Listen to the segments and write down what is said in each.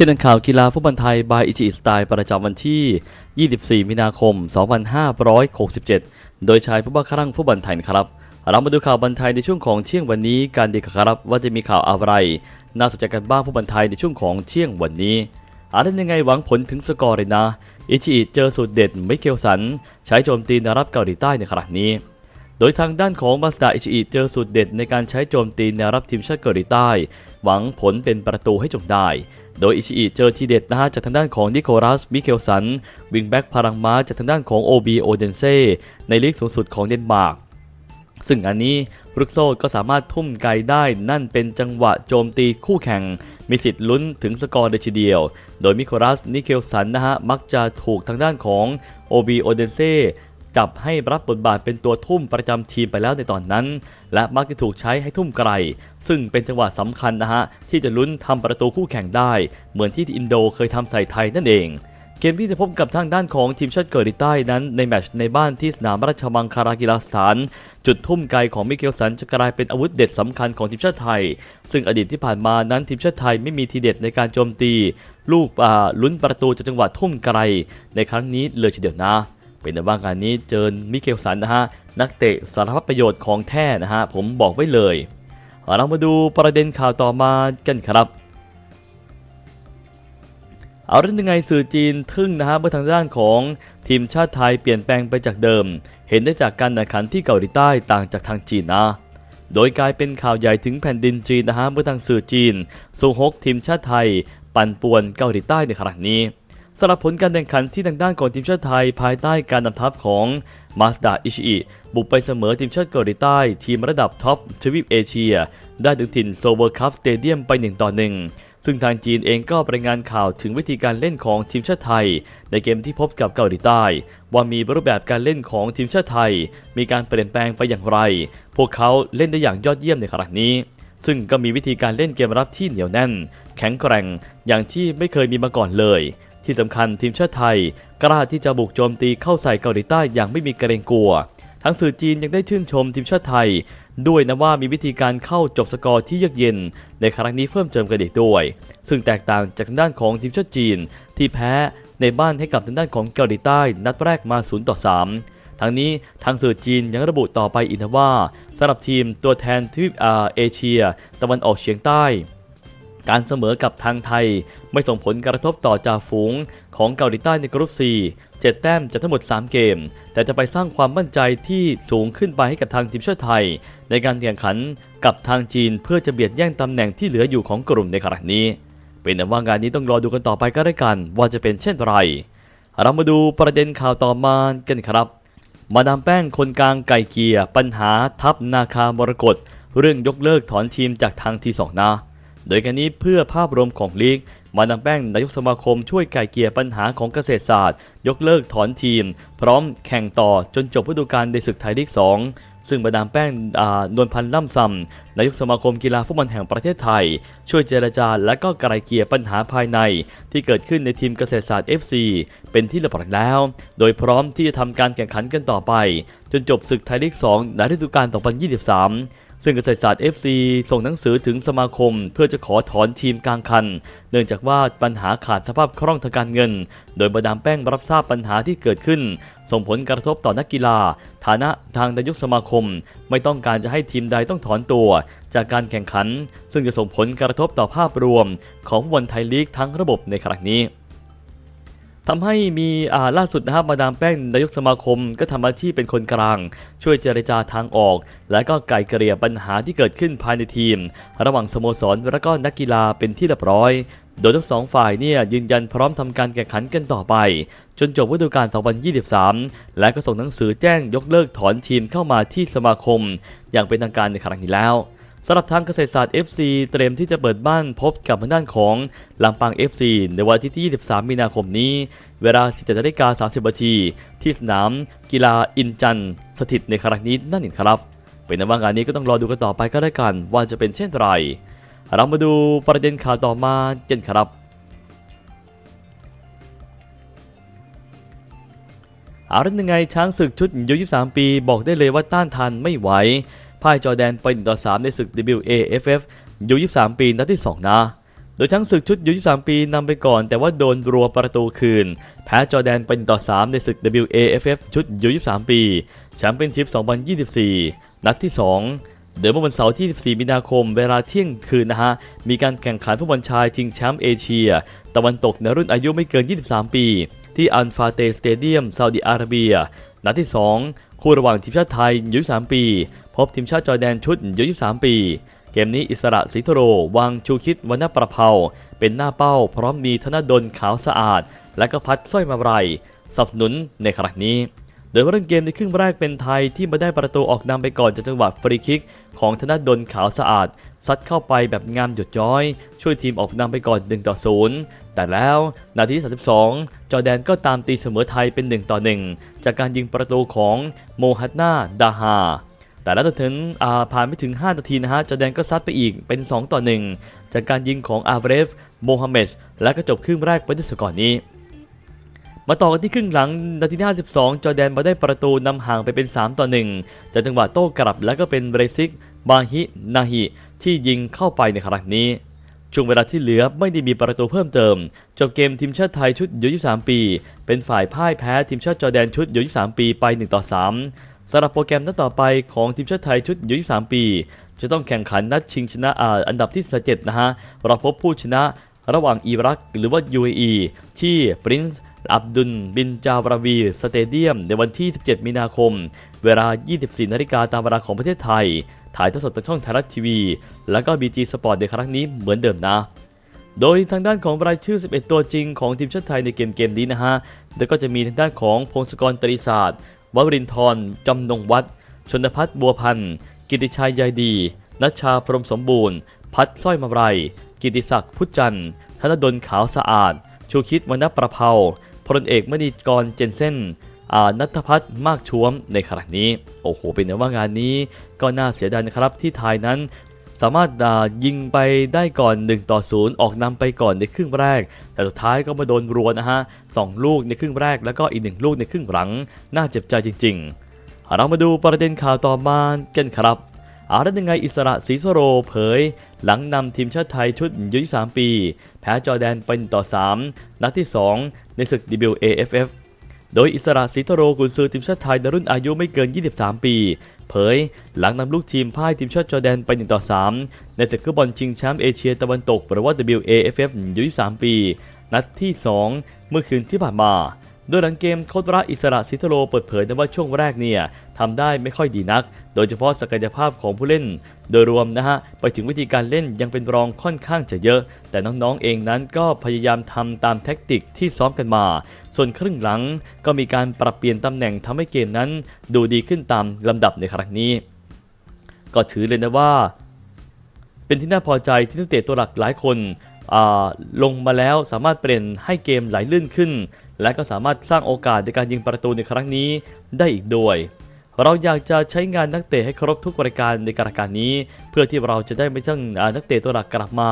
ช่นข่าวกีฬาฟุตบอลไทยบายอิจิสไตล์ประจำวันที่ 24 มีนาคม 2567 โดยชายผู้บ้าคลั่งฟุตบอลไทยนะครับ เรามาดูข่าวบอลไทยในช่วงของเที่ยงวันนี้การดีครับว่าจะมีข่าวอะไร น่าสนใจกันบ้างฟุตบอลไทยในช่วงของเที่ยงวันนี้อาจจะยังไงหวังผลถึงสกอร์เลยนะ อิจิเจอสูตรเด็ดไม่เกลสัน ใช้โจมตีแนวรับเกาหลีใต้ในครั้งนี้ โดยทางด้านของมาสดาอิชิอิเจอสูตรเด็ดในการใช้โจมตีแนวรับทีมชาติเกาหลีใต้ หวังผลเป็นประตูให้จงได้ โดยอิชิอิเจอทีเด็ดนะฮะจากทางด้านของนิโคลัส มิเคลสัน วิงแบ็กพลังม้าจากทางด้านของโอบีโอเดนเซในลีกสูงสุดของเดนมาร์กซึ่งอันนี้รุกโซก็สามารถทุ่มไกลได้นั่นเป็นจังหวะโจมตีคู่แข่ง มีสิทธิ์ลุ้นถึงสกอร์เลยทีเดียว โดยมิโคลัส นิเคลสันนะฮะมักจะถูกทางด้านของโอบีโอเดนเซ จับให้รับบทบาทเป็นตัวทุ่มประจำทีมไปแล้วในตอนนั้น และมักจะถูกใช้ให้ทุ่มไกล ซึ่งเป็นจังหวะสำคัญนะฮะ ที่จะลุ้นทำประตูคู่แข่งได้ เหมือนที่อินโดเคยทำใส่ไทยนั่นเอง เกมที่จะพบกับทางด้านของทีมชาติเกาหลีใต้นั้น ในแมตช์ในบ้านที่สนามราชมังคลากีฬาสถาน จุดทุ่มไกลของมิเกลสันจะกลายเป็นอาวุธเด็ดสำคัญของทีมชาติไทย ซึ่งอดีตที่ผ่านมานั้นทีมชาติไทยไม่มีทีเด็ดในการโจมตี ลูกลุ้นประตูจากจังหวะทุ่มไกล ในครั้งนี้เลยทีเดียวนะ เป็นในว่างานนี้เจอมิเกลสันนะฮะนักเตะสารพัดประโยชน์ของแท้นะฮะผมบอกไว้เลย เรามาดูประเด็นข่าวต่อมากันครับเอาเรื่องยังไงสื่อจีนทึ่งนะฮะเมื่อทางด้านของทีมชาติไทยเปลี่ยนแปลงไปจากเดิม เห็นได้จากการแข่งขันที่เกาหลีใต้ต่างจากทางจีนนะ โดยกลายเป็นข่าวใหญ่ถึงแผ่นดินจีนนะฮะเมื่อทางสื่อจีนซูฮกทีมชาติไทย ปั่นป่วนเกาหลีใต้ในครั้งนี้ สำหรับผลการแข่งขันที่ทางด้านของทีมชาติไทยภายใต้การนำทัพของมาสดาอิชิอิบุกไปเสมอทีมชาติเกาหลีใต้ ทีมระดับท็อปทวีปเอเชีย ได้ถึงถิ่นโซเวอร์คัพสเตเดียมไป1ต่อ1ซึ่งทางจีนเองก็รายงานข่าวถึงวิธีการเล่นของทีมชาติไทย ในเกมที่พบกับเกาหลีใต้ ว่ามีรูปแบบการเล่นของทีมชาติไทย มีการเปลี่ยนแปลงไปอย่างไร พวกเขาเล่นได้อย่างยอดเยี่ยมในครั้งนี้ซึ่งก็มีวิธีการเล่นเกมรับที่เหนียวแน่น แข็งแกร่ง อย่างที่ไม่เคยมีมาก่อนเลย ที่สำคัญทีมชาติไทย กล้าที่จะบุกโจมตีเข้าใส่เกาหลีใต้อย่างไม่มีเกรงกลัว ทั้งสื่อจีนยังได้ชื่นชมทีมชาติไทย ด้วยนะว่ามีวิธีการเข้าจบสกอร์ที่เยือกเย็น ในครั้งนี้เพิ่มเติมกันอีกด้วย ซึ่งแตกต่างจากทางด้านของทีมชาติจีน ที่แพ้ในบ้านให้กับทางด้านของเกาหลีใต้ นัดแรกมา0ต่อ3ทั้งนี้ทางสื่อจีนยังระบุต่อไปอีกนว่าสำหรับทีมตัวแทนทวีปอาเอเชีย ตะวันออกเฉียงใต้ การเสมอกับทางไทยไม่ส่งผลกระทบต่อจ่าฝูงของเกาหลีใต้ในกรุ๊ป C 7แต้มจากทั้งหมด 3 เกม แต่จะไปสร้างความมั่นใจที่สูงขึ้นไปให้กับทางทีมชาติไทย ในการแข่งขันกับทางจีนเพื่อจะเบียดแย่งตำแหน่งที่เหลืออยู่ของกลุ่มในครั้งนี้ เป็นแต่ว่างานนี้ต้องรอดูกันต่อไปก็ได้กัน ว่าจะเป็นเช่นไร เรามาดูประเด็นข่าวต่อมากันครับ มาดามแป้งคนกลางไก่เกียร์ปัญหาทัพนาคามรกตเรื่องยกเลิกถอนทีมจากทางทีสองนะ โดยการนี้เพื่อภาพรวมของลีก มาดามแป้งนายกสมาคมช่วยไก่เกลียปัญหาของเกษตรศาสตร์ ยกเลิกถอนทีม พร้อมแข่งต่อจนจบฤดูกาลในศึกไทยลีก 2ซึ่งมาดามแป้งนวลพันธ์ล่ำซำนายกสมาคมกีฬาฟุตบอลแห่งประเทศไทย ช่วยเจรจาและก็ไกลเกลี่ยปัญหาภายใน ที่เกิดขึ้นในทีมเกษตรศาสตร์ FC เป็นที่เรียบร้อยแล้ว โดยพร้อมที่จะทำการแข่งขันกันต่อไป จนจบศึกไทยลีก 2 ในฤดูกาล 2023 ซึ่งเกษตรศาสตร์ FC ส่งหนังสือถึงสมาคม เพื่อจะขอถอนทีมกลางคัน เนื่องจากว่าปัญหาขาดสภาพคล่องทางการเงิน โดยบดามแป้งรับทราบปัญหาที่เกิดขึ้น ส่งผลกระทบต่อนักกีฬา ฐานะทางนายกสมาคม ไม่ต้องการจะให้ทีมใดต้องถอนตัว จากการแข่งขัน ซึ่งจะส่งผลกระทบต่อภาพรวม ของฟุตบอลไทยลีกทั้งระบบในครั้งนี้ ทำให้มีล่าสุดนะครับมาดามแป้งนายกสมาคม ก็ทำหน้าที่เป็นคนกลาง ช่วยเจรจาทางออก และก็ไกลเกลี่ยปัญหาที่เกิดขึ้นภายในทีม ระหว่างสโมสรและก็นักกีฬาเป็นที่เรียบร้อย โดยทั้งสองฝ่ายเนี่ยยืนยันพร้อมทำการแข่งขันกันต่อไป จนจบฤดูกาล 2023 และก็ส่งหนังสือแจ้งยกเลิกถอนทีมเข้ามาที่สมาคม อย่างเป็นทางการในครั้งนี้แล้ว สำหรับทางเกษตรศาสตร์ FC เตรียมที่จะเปิดบ้านพบกับทางด้านของลำปาง FC ในวันอาที่ที่ 23 มีนาคมนี้ เวลา 17นาฬิกา30นาทีที่สนาม กีฬาอินจันสถิตในครั้งนี้นั่นเองครับ เป็นนว่างานนี้ก็ต้องรอดูกันต่อไปก็ได้กัน ว่าจะเป็นเช่นไร เรามาดูประเด็นข่าวต่อมากันครับเอาเรื่องยังไงช้างศึกชุดยุ23ปี บอกได้เลยว่าต้านทานไม่ไหว พ่ายจอแดนไป1ต่อ3ในศึก WAFF ยุ23 ปีนัดที่ 2 นะ โดยทั้งศึกชุดยู23 ปีนำไปก่อน แต่ว่าโดนรัวประตูคืน แพ้จอแดนเป็นต่อ3ในศึก WAFF ชุดยู23 ปีแชมเปี้ยนชิพ 2024 นัดที่2เดี๋ยเมื่อวันเสาร์ที่ 14 มีนาคม เวลาเที่ยงคืนนะฮะ มีการแข่งขันฟุตบอลชายชิงแชมป์เอเชีย ตะวันตกในรุ่นอายุไม่เกิน 23 ปี ที่อันฟาเตสเตเดียมซาอุดิอาระเบีย นัดที่ 2 คู่ระหว่างทีมชาติไทยยู23ปี พบทีมชาติจอร์แดนชุดยู23 ปี เกมนี้อิสระศรีโทโรวางชูคิดวรรณประเพาเป็นหน้าเป้า พร้อมมีธนดลขาวสะอาด และก็พัดสร้อยมาไรสนับสนุนในครั้งนี้ โดยเรื่องเกมในครึ่งแรกเป็นไทยที่มาได้ประตูออกนำไปก่อนจากจังหวะฟรีคิก ของธนดลขาวสะอาดซัดเข้าไปแบบงามหยดย้อย ช่วยทีมออกนำไปก่อน1ต่อ0แต่แล้วนาทีที่32 จอร์แดนก็ตามตีเสมอไทยเป็น 1 ต่อ 1 จากการยิงประตูของโมฮัดนาดาฮา แต่แล้วถึงผ่านไม่ถึง 5 นาทีนะฮะจอแดนก็ซัดไปอีกเป็น 2 ต่อ 1 จากการยิงของอาเวเรฟโมฮัมเหม็ดและก็จบครึ่งแรกไปด้วยสกอร์นี้ มาต่อกันที่ครึ่งหลังนาทีที่52 จอแดนมาได้ประตูนำห่างไปเป็น 3 ต่อ 1 จากจังหวะโต้กลับแล้วก็เป็นเบรซิกบาฮินาฮิที่ยิงเข้าไปในครั้งนี้ช่วงเวลาที่เหลือไม่ได้มีประตูเพิ่มเติม จบเกมทีมชาติไทยชุดยู23 ปี เป็นฝ่ายพ่ายแพ้ทีมชาติจอร์แดนชุดยู23 ปีไป 1 ต่อ 3 สำหรับโปรแกรมนัดต่อไปของทีมชาติไทยชุดยู23 ปี จะต้องแข่งขันนัดชิงชนะอาอันดับที่17นะฮะเราพบผู้ชนะระหว่างอิรักหรือว่า UAE ที่ปรินซ์อับดุลบินจาวราวีสเตเดียม ในวันที่ 17 มีนาคม เวลา 24 นาฬิกาตามเวลาของประเทศไทย ถ่ายทอดสดทางช่องไทยรัฐทีวี แล้วก็ BG Sport ในครั้งนี้เหมือนเดิมนะ โดยทางด้านของรายชื่อ 11 ตัวจริงของทีมชาติไทยในเกมเกมนี้นะฮะ แล้วก็จะมีทางด้านของพงศกรตรีศาสตร์ วรินทร์จำนงวัด ชนพัฒน์บัวพันธ์ กิติชัยยายดี นัชชาพรมสมบูรณ์ พัดสร้อยมาไรกิติศักดิ์พุทธจันทร์ธนดลขาวสะอาด ชูคิดวรรณประเพาพลเอกมณีกรเจนเซนอานัทพัฒน์มากช่วมในขณะนี้ โอ้โห เป็นไงว่างานนี้ก็น่าเสียดายนะครับที่ไทยนั้น สามารถายิงไปได้ก่อน 1 ต่อ 0 ออกนำไปก่อนในครึ่งแรก แต่สุดท้ายก็มาโดนรัวนะฮะสองลูกในครึ่งแรกแล้วก็อีกหนึ่งลูกในครึ่งหลัง น่าเจ็บใจจริง ๆ เรามาดูประเด็นข่าวต่อมากันครับอารัตยังไงอิสระศรีสโรเผย หลังนำทีมชาติไทยชุดยุ23ปี แพ้จอร์แดนเป็นต่อ 3 นัดที่ 2 ในศึก WAFF โดยอิสระศรีทโรกุนซือทีมชาติไทยในรุ่นอายุไม่เกิน 23 ปี เผย หลังนำลูกทีมพ่ายทีมชาติจอร์แดนไป 1 ต่อ 3 ในศึกฟุตบอลชิงแชมป์เอเชียตะวันตกหรือว่า WAFF ยุ23 ปี นัดที่ 2 เมื่อคืนที่ผ่านมา โดยหลังเกมโค้ชระอิสระสิทโรเปิดเผยนะว่าช่วงแรกเนี่ยทำได้ไม่ค่อยดีนัก โดยเฉพาะศักยภาพของผู้เล่น โดยรวมนะฮะ ไปถึงวิธีการเล่นยังเป็นรองค่อนข้างจะเยอะ แต่น้องๆเองนั้นก็พยายามทำตามแท็กติกที่ซ้อมกันมา ส่วนครึ่งหลังก็มีการปรับเปลี่ยนตำแหน่งทำให้เกมนั้น ดูดีขึ้นตามลำดับในครั้งนี้ ก็ถือเลยนะว่า เป็นที่น่าพอใจที่นักเตะตัวหลักหลายคนลงมาแล้วสามารถเปลี่ยนให้เกมไหลลื่นขึ้น และก็สามารถสร้างโอกาสในการยิงประตูในครั้งนี้ได้อีกด้วย เราอยากจะใช้งานนักเตะให้ครบทุกรายการในการการนี้ เพื่อที่เราจะได้ไม่ต้องนักเตะตัวหลักกลับมา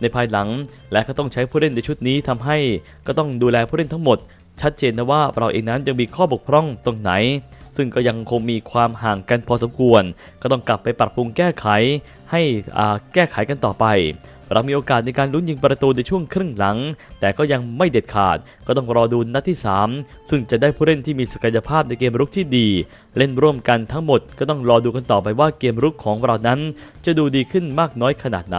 ในภายหลัง และก็ต้องใช้ผู้เล่นในชุดนี้ทำให้ ก็ต้องดูแลผู้เล่นทั้งหมด ชัดเจนนะว่าเราเองนั้นยังมีข้อบกพร่องตรงไหน ซึ่งก็ยังคงมีความห่างกันพอสมควร ก็ต้องกลับไปปรับปรุงแก้ไข ให้อ่าแก้ไขกันต่อไป เรามีโอกาสในการลุ้นยิงประตูในช่วงครึ่งหลัง แต่ก็ยังไม่เด็ดขาด ก็ต้องรอดูนัดที่ 3 ซึ่งจะได้ผู้เล่นที่มีศักยภาพในเกมรุกที่ดี เล่นร่วมกันทั้งหมดก็ต้องรอดูกันต่อไปว่าเกมรุกของเรานั้น จะดูดีขึ้นมากน้อยขนาดไหน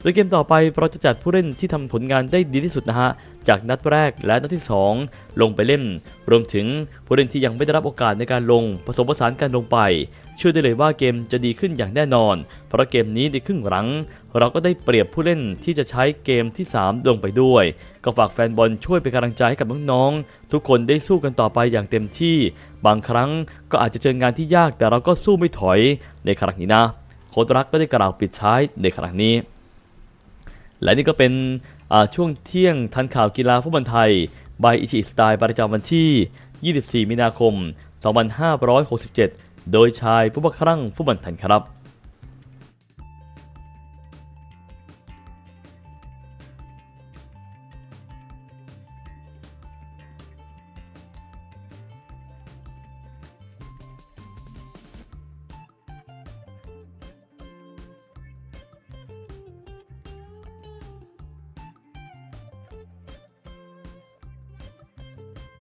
โดยเกมต่อไปเราจะจัดผู้เล่นที่ทำผลงานได้ดีที่สุดนะฮะ จากนัดแรกและนัดที่ 2 ลงไปเล่น รวมถึงผู้เล่นที่ยังไม่ได้รับโอกาสในการลงผสมผสานกันลงไปเชื่อได้เลยว่าเกมจะดีขึ้นอย่างแน่นอน เพราะเกมนี้ในครึ่งหลัง เราก็ได้เปรียบผู้เล่นที่จะใช้เกมที่ 3 ลงไปด้วย ก็ฝากแฟนบอลช่วยเป็นกำลังใจให้กับน้องๆทุกคนได้สู้กันต่อไปอย่างเต็มที่ บางครั้งก็อาจจะเจองานที่ยากแต่เราก็สู้ไม่ถอยในครั้งนี้นะโค้ชรักก็ได้กล่าวปิดท้ายในครั้งนี้ และนี่ก็เป็น ช่วงเที่ยงทันข่าวกีฬาฟุตบอลไทยบายอิชิสไตล์ประจำวันที่ 24 มีนาคม 2567 โดยชายผู้บังครั่งฟุตบอลไทยครับ